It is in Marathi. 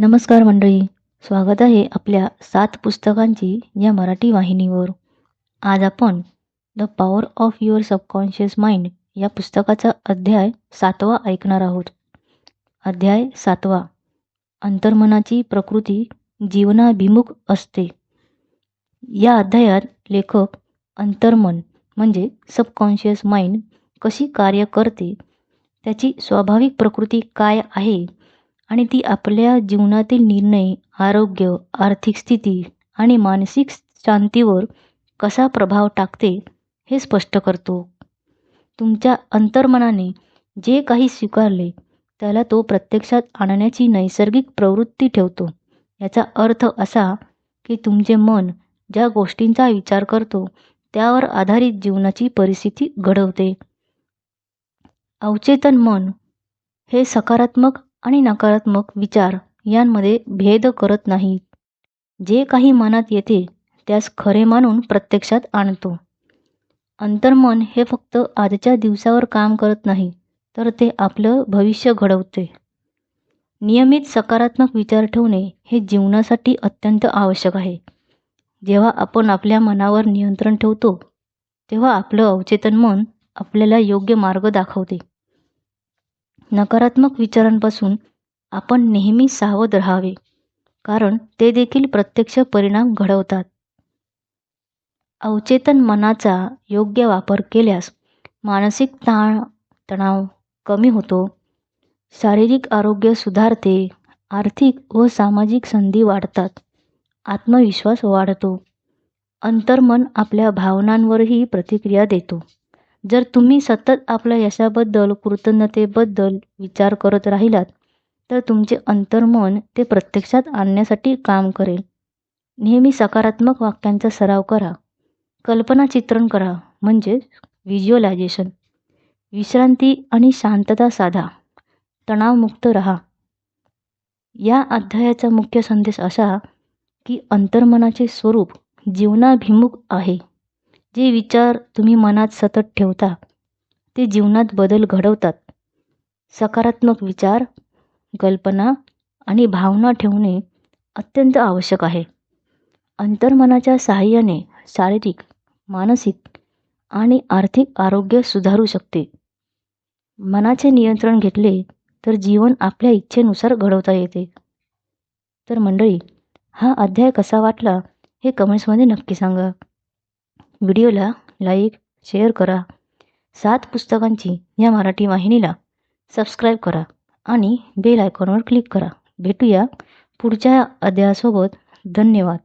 नमस्कार मंडळी. स्वागत आहे आपल्या सात पुस्तकांची या मराठी वाहिनीवर. आज आपण the power of your subconscious mind या पुस्तकाचा अध्याय सातवा ऐकणार आहोत. अध्याय सातवा. अंतर्मनाची प्रकृती जीवनाभिमुख असते. या अध्यायात लेखक अंतर्मन म्हणजे सबकॉन्शियस माइंड कशी कार्य करते त्याची स्वाभाविक प्रकृती काय आहे आणि ती आपल्या जीवनातील निर्णय आरोग्य आर्थिक स्थिती आणि मानसिक शांतीवर कसा प्रभाव टाकते हे स्पष्ट करतो. तुमच्या अंतर्मनाने जे काही स्वीकारले त्याला तो प्रत्यक्षात आणण्याची नैसर्गिक प्रवृत्ती ठेवतो. याचा अर्थ असा की तुमचे मन ज्या गोष्टींचा विचार करतो त्यावर आधारित जीवनाची परिस्थिती घडवते. अवचेतन मन हे सकारात्मक आणि नकारात्मक विचार यांमध्ये भेद करत नाही. जे काही मनात येते त्यास खरे मानून प्रत्यक्षात आणतो. अंतर्मन हे फक्त आजच्या दिवसावर काम करत नाही तर ते आपलं भविष्य घडवते. नियमित सकारात्मक विचार ठेवणे हे जीवनासाठी अत्यंत आवश्यक आहे. जेव्हा आपण आपल्या मनावर नियंत्रण ठेवतो तेव्हा आपलं अवचेतन मन आपल्याला योग्य मार्ग दाखवते. नकारात्मक विचारांपासून आपण नेहमी सावध राहावे. कारण ते देखील प्रत्यक्ष परिणाम घडवतात. अवचेतन मनाचा योग्य वापर केल्यास मानसिक ताण तणाव कमी होतो. शारीरिक आरोग्य सुधारते आर्थिक व सामाजिक संधी वाढतात आत्मविश्वास वाढतो. अंतर्मन आपल्या भावनांवरही प्रतिक्रिया देतो. जर तुम्ही सतत आपल्या यशाबद्दल कृतज्ञतेबद्दल विचार करत राहिलात तर तुमचे अंतर्मन ते प्रत्यक्षात आणण्यासाठी काम करेल. नेहमी सकारात्मक वाक्यांचा सराव करा. कल्पना चित्रण करा म्हणजे व्हिज्युअलायझेशन विश्रांती आणि शांतता साधा. तणावमुक्त रहा. या अध्यायाचा मुख्य संदेश असा की अंतर्मनाचे स्वरूप जीवनाभिमुख आहे. जे विचार तुम्ही मनात सतत ठेवता ते जीवनात बदल घडवतात. सकारात्मक विचार कल्पना आणि भावना ठेवणे अत्यंत आवश्यक आहे. अंतर्मनाच्या सहाय्याने शारीरिक मानसिक आणि आर्थिक आरोग्य सुधारू शकते. मनाचे नियंत्रण घेतले तर जीवन आपल्या इच्छेनुसार घडवता येते. तर मंडळी हा अध्याय कसा वाटला हे कमेंट्समध्ये नक्की सांगा. व्हिडिओला लाईक शेअर करा. सात पुस्तकांची या मराठी वाहिनीला सबस्क्राईब करा आणि बेल आयकॉनवर क्लिक करा. भेटूया पुढच्या अध्यायासोबत. धन्यवाद.